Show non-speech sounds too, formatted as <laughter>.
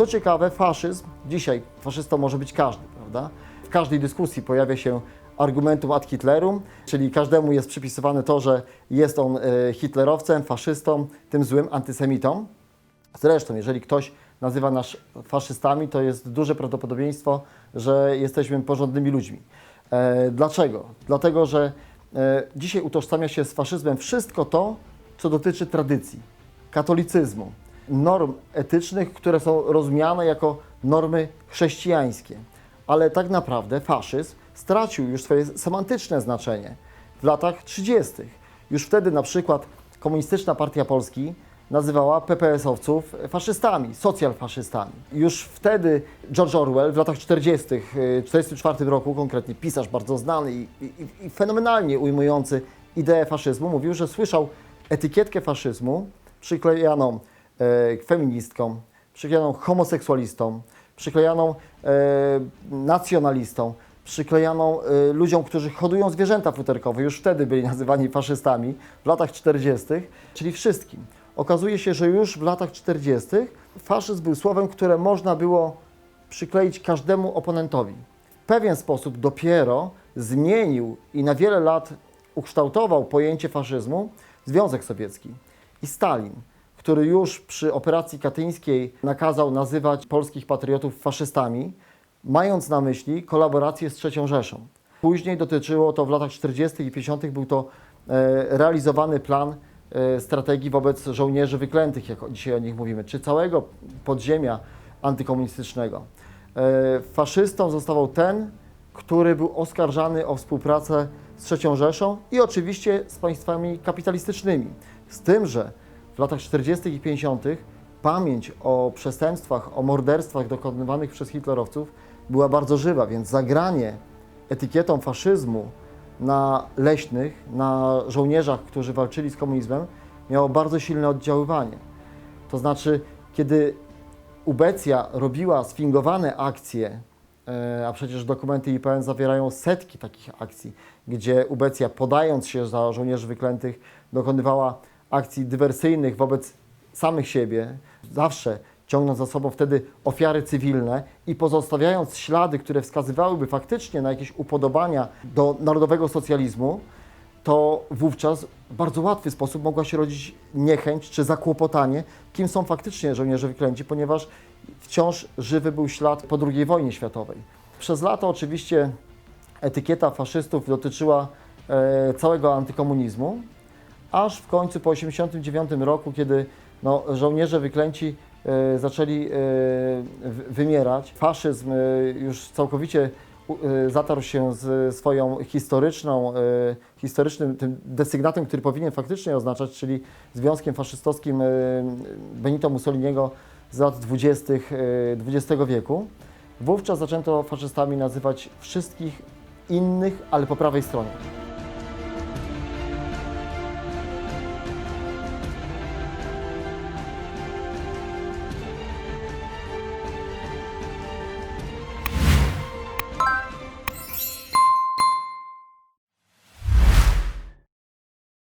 Co ciekawe, faszyzm, dzisiaj faszystą może być każdy, prawda? W każdej dyskusji pojawia się argumentum ad Hitlerum, czyli każdemu jest przypisywane to, że jest on e, hitlerowcem, faszystą, tym złym antysemitą. Zresztą, jeżeli ktoś nazywa nas faszystami, to jest duże prawdopodobieństwo, że jesteśmy porządnymi ludźmi. E, dlaczego? Dlatego, że e, dzisiaj utożsamia się z faszyzmem wszystko to, co dotyczy tradycji, katolicyzmu, norm etycznych, które są rozumiane jako normy chrześcijańskie. Ale tak naprawdę faszyzm stracił już swoje semantyczne znaczenie w latach 30. Już wtedy na przykład Komunistyczna Partia Polski nazywała PPS-owców faszystami, socjalfaszystami. Już wtedy George Orwell w latach 40., w 1944 roku konkretnie, pisarz bardzo znany i, i, i fenomenalnie ujmujący ideę faszyzmu, mówił, że słyszał etykietkę faszyzmu przyklejaną e, feministkom, przyklejaną homoseksualistom, przyklejaną e, nacjonalistom, przyklejaną e, ludziom, którzy hodują zwierzęta futerkowe. Już wtedy byli <laughs> nazywani faszystami w latach 40., czyli wszystkim. Okazuje się, że już w latach 40. faszyzm był słowem, które można było przykleić każdemu oponentowi. W pewien sposób dopiero zmienił i na wiele lat ukształtował pojęcie faszyzmu Związek Sowiecki i Stalin, który już przy operacji katyńskiej nakazał nazywać polskich patriotów faszystami, mając na myśli kolaborację z III Rzeszą. Później dotyczyło to w latach 40. i 50. był to e, realizowany plan e, strategii wobec żołnierzy wyklętych, jak dzisiaj o nich mówimy, czy całego podziemia antykomunistycznego. E, Faszystą zostawał ten, który był oskarżany o współpracę z III Rzeszą i oczywiście z państwami kapitalistycznymi. Z tym, że latach 40. i 50. pamięć o przestępstwach, o morderstwach dokonywanych przez hitlerowców była bardzo żywa, więc zagranie etykietą faszyzmu na leśnych, na żołnierzach, którzy walczyli z komunizmem, miało bardzo silne oddziaływanie. To znaczy, kiedy Ubecja robiła sfingowane akcje, e, a przecież dokumenty IPN zawierają setki takich akcji, gdzie Ubecja, podając się za żołnierzy wyklętych, dokonywała akcji dywersyjnych wobec samych siebie, zawsze ciągnąc za sobą wtedy ofiary cywilne i pozostawiając ślady, które wskazywałyby faktycznie na jakieś upodobania do narodowego socjalizmu, to wówczas w bardzo łatwy sposób mogła się rodzić niechęć czy zakłopotanie, kim są faktycznie żołnierze wyklęci, ponieważ wciąż żywy był ślad po II wojnie światowej. Przez lata oczywiście etykieta faszystów dotyczyła e, całego antykomunizmu, aż w końcu po 1989 roku, kiedy no, żołnierze wyklęci e, zaczęli e, wy- wymierać, faszyzm e, już całkowicie zatarł się z swoją historyczną, historycznym tym desygnatem, który powinien faktycznie oznaczać, czyli związkiem faszystowskim Benito Mussoliniego z lat 20. e, XX wieku. Wówczas zaczęto faszystami nazywać wszystkich innych, ale po prawej stronie.